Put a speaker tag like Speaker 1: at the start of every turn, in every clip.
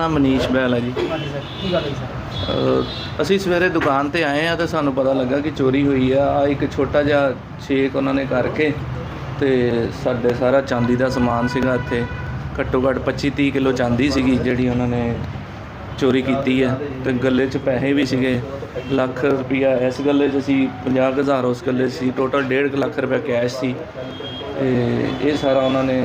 Speaker 1: ਨਾਮ ਮਨੀਸ਼ ਬੈਲ ਹੈ ਜੀ।
Speaker 2: ਕੀ ਗੱਲ ਹੈ ਸਰ?
Speaker 1: ਅਹ ਅਸੀਂ ਸਵੇਰੇ ਦੁਕਾਨ ਤੇ ਆਏ ਆ ਤੇ ਸਾਨੂੰ ਪਤਾ ਲੱਗਾ ਕਿ ਚੋਰੀ ਹੋਈ ਆ। ਆ ਇੱਕ ਛੋਟਾ ਜਿਹਾ ਛੇਕ ਉਹਨਾਂ ਨੇ ਕਰਕੇ ਤੇ ਸਾਡੇ ਸਾਰਾ ਚਾਂਦੀ ਦਾ ਸਮਾਨ ਸੀਗਾ ਇੱਥੇ। ਘੱਟੋ ਘੱਟ 25 30 ਕਿਲੋ ਚਾਂਦੀ ਸੀਗੀ ਜਿਹੜੀ ਉਹਨਾਂ ਨੇ ਚੋਰੀ ਕੀਤੀ ਹੈ ਤੇ ਗੱਲੇ 'ਚ ਪੈਸੇ ਵੀ ਸੀਗੇ। ਲੱਖ ਰੁਪਈਆ ਇਸ ਗੱਲੇ 'ਚ ਸੀ 50000 ਉਸ ਗੱਲੇ ਸੀ ਟੋਟਲ 1.5 ਲੱਖ ਰੁਪਇਆ ਕੈਸ਼ ਸੀ। ਤੇ ਇਹ ਸਾਰਾ ਉਹਨਾਂ ਨੇ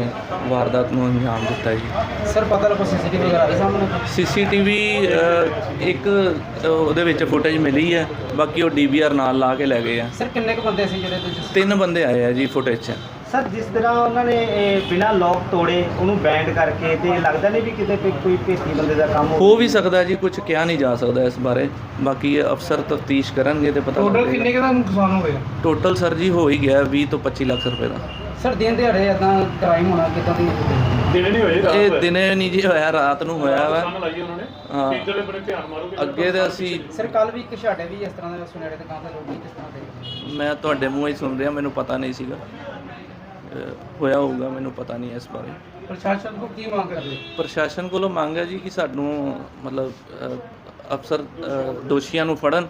Speaker 1: ਵਾਰਦਾਤ ਨੂੰ ਅੰਜਾਮ ਦਿੱਤਾ ਜੀ।
Speaker 2: ਸਰ ਪਤਾ ਲੱਗਾ ਸੀਸੀਟੀਵੀ ਵਗੈਰਾ ਆਈ ਸਾਹਮਣੇ?
Speaker 1: ਸੀਸੀਟੀਵੀ ਇੱਕ ਉਹਦੇ ਵਿੱਚ ਫੁਟੇਜ ਮਿਲੀ ਹੈ ਬਾਕੀ ਉਹ ਡੀਵੀਆਰ ਨਾਲ ਲਾ ਕੇ ਲੈ ਗਏ ਆ।
Speaker 2: ਸਰ ਕਿੰਨੇ ਕੁ ਬੰਦੇ ਸੀ ਜਿਹੜੇ ਤੁਸੀਂ
Speaker 1: ਤਿੰਨ ਬੰਦੇ ਆਏ ਆ ਜੀ ਫੁਟੇਜ 'ਚ।
Speaker 3: ਸਰ ਜਿਸ ਤਰ੍ਹਾਂ ਉਹਨਾਂ ਨੇ ਇਹ ਬਿਨਾਂ ਲੋਕ ਤੋੜੇ ਉਹਨੂੰ ਬੈਂਡ ਕਰਕੇ ਤੇ ਲੱਗਦਾ ਨਹੀਂ ਵੀ ਕਿਤੇ ਕੋਈ- ਕੋਈ ਭੇਤੀ ਬੰਦੇ ਦਾ ਕੰਮ
Speaker 1: ਹੋ ਵੀ ਸਕਦਾ ਜੀ ਕੁਝ ਕਿਹਾ ਨਹੀਂ ਜਾ ਸਕਦਾ ਇਸ ਬਾਰੇ। ਬਾਕੀ ਇਹ ਅਫਸਰ ਤਫਤੀਸ਼ ਕਰਨਗੇ ਤੇ ਪਤਾ
Speaker 2: ਟੋਟਲ ਕਿੰਨੇ ਕੁ ਦਾ ਨੁਕਸਾਨ ਹੋ ਗਿਆ?
Speaker 1: ਟੋਟਲ ਸਰ ਜੀ ਹੋ ਹੀ ਗਿਆ 20 ਤੋਂ 25 ਲੱਖ ਰੁਪਏ ਦਾ।
Speaker 2: ਸਰ ਦਿਨ ਦਿਹਾੜੇ ਇਦਾਂ ਕ੍ਰਾਈਮ ਹੋਣਾ ਕਿਦਾਂ ਦੀ
Speaker 1: ਇਹ ਦਿਨੇ ਨਹੀਂ ਜੀ ਹੋਇਆ ਰਾਤ ਨੂੰ ਹੋਇਆ ਵਾ। ਹਾਂ। ਅੱਗੇ ਤੇ ਅਸੀਂ
Speaker 2: ਸਰ ਕੱਲ ਵੀ ਇੱਕ ਛਾੜੇ ਵੀ ਇਸ ਤਰ੍ਹਾਂ ਦਾ ਸੁਨੇੜੇ ਦੁਕਾਨ ਤੇ ਲੋਕ ਕਿਸ ਤਰ੍ਹਾਂ ਦੇ
Speaker 1: ਮੈਂ ਤੁਹਾਡੇ ਮੂੰਹੋਂ ਹੀ ਸੁਣ ਰਿਹਾ ਮੈਨੂੰ ਪਤਾ ਨਹੀਂ ਸੀਗਾ। ਅ, ਹੋਇਆ ਹੋਊਗਾ ਮੈਨੂੰ ਪਤਾ ਨਹੀਂ ਇਸ ਬਾਰੇ।
Speaker 2: ਪ੍ਰਸ਼ਾਸਨ ਕੋ ਕੀ ਮੰਗ ਕਰਦੇ?
Speaker 1: ਪ੍ਰਸ਼ਾਸਨ ਕੋਲੋਂ ਮੰਗ ਹੈ ਜੀ ਕਿ ਸਾਨੂੰ ਮਤਲਬ ਅ, ਅਫਸਰ ਅ, ਦੋਸ਼ੀਆਂ ਨੂੰ ਫੜਨ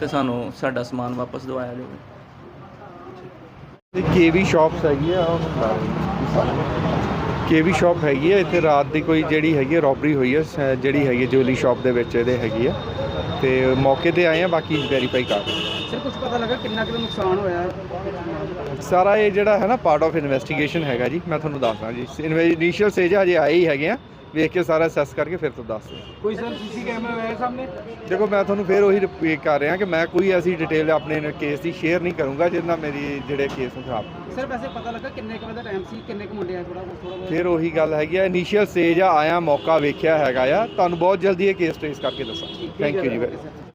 Speaker 1: ਤੇ ਸਾਨੂੰ ਸਾਡਾ ਸਮਾਨ ਵਾਪਸ ਦਿਵਾਇਆ ਜਾਵੇ।
Speaker 4: ਕੇਵੀ ਸ਼ਾਪਸ ਹੈਗੀ ਆ ਕੇਵੀ ਸ਼ਾਪ ਹੈਗੀ ਆ ਇੱਥੇ ਰਾਤ ਦੀ ਕੋਈ ਜਿਹੜੀ ਹੈਗੀ ਰੋਬਰੀ ਹੋਈ ਹੈ ਸ- ਜਿਹੜੀ ਹੈਗੀ ਜੁਐਲਰੀ ਸ਼ਾਪ ਦੇ ਵਿੱਚ ਇਹਦੇ ਹੈਗੀ ਆ। ਤੇ ਮੌਕੇ ਤੇ ਆਏ ਆ ਬਾਕੀ ਵੈਰੀਫਾਈ ਕਰ। ਰਹੇ
Speaker 2: ਸਰ ਕੁਝ ਪਤਾ ਲੱਗਾ ਕਿੰਨਾ ਕੁ ਨੁਕਸਾਨ ਹੋਇਆ।
Speaker 4: ਸਾਰਾ ਇਹ ਜਿਹੜਾ ਹੈ ਨਾ ਪਾਰਟ ਆਫ ਇਨਵੈਸਟੀਗੇਸ਼ਨ ਹੈਗਾ ਜੀ ਮੈਂ ਤੁਹਾਨੂੰ ਦੱਸਦਾ ਜੀ। ਇਨੀਸ਼ੀਅਲ ਸਟੇਜ ਹਜੇ ਆਏ ਹੀ ਹੈਗੇ ਆ ਵੇਖ ਕੇ ਸਾਰਾ ਅਸੈਸ ਕਰਕੇ ਫਿਰ ਤੋਂ ਦੱਸਦੇ
Speaker 2: ਕੋਈ ਸਰ ਸੀਸੀ ਕੈਮਰਾ ਆਇਆ ਸਾਹਮਣੇ?
Speaker 4: ਦੇਖੋ ਮੈਂ ਤੁਹਾਨੂੰ ਫਿਰ ਉਹੀ ਰਿਪੀਟ ਕਰ ਰਿਹਾ ਕਿ ਮੈਂ ਕੋਈ ਐਸੀ ਡਿਟੇਲ ਆਪਣੇ ਕੇਸ ਦੀ ਸ਼ੇਅਰ ਨਹੀਂ ਕਰੂੰਗਾ ਜਿਹਦੇ ਨਾਲ ਮੇਰੀ ਜਿਹੜੇ ਕੇਸ ਨੂੰ ਖਰਾਬ।
Speaker 2: ਸਰ ਵੈਸੇ ਪਤਾ ਲੱਗਾ ਕਿੰਨੇ ਕੁ ਵਜੇ ਦਾ ਟਾਈਮ ਸੀ ਕਿੰਨੇ ਕੁ ਮੁੰਡੇ ਆ ਥੋੜਾ ਥੋੜਾ
Speaker 4: ਫਿਰ ਉਹੀ ਗੱਲ ਹੈਗੀ ਆ ਇਨੀਸ਼ੀਅਲ ਸਟੇਜ ਆ ਆਇਆ ਮੌਕਾ ਵੇਖਿਆ ਹੈਗਾ ਆ। ਤੁਹਾਨੂੰ ਬਹੁਤ ਜਲਦੀ ਇਹ ਕੇਸ ਟ੍ਰੇਸ ਕਰਕੇ ਦੱਸਾਂ thank you. you.